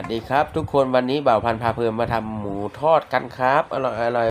วัสดีครับ ทุกคนวันนี้บ่าวพันพาเพลินมาทำหมูทอดกันครับ อร่อยอร่อย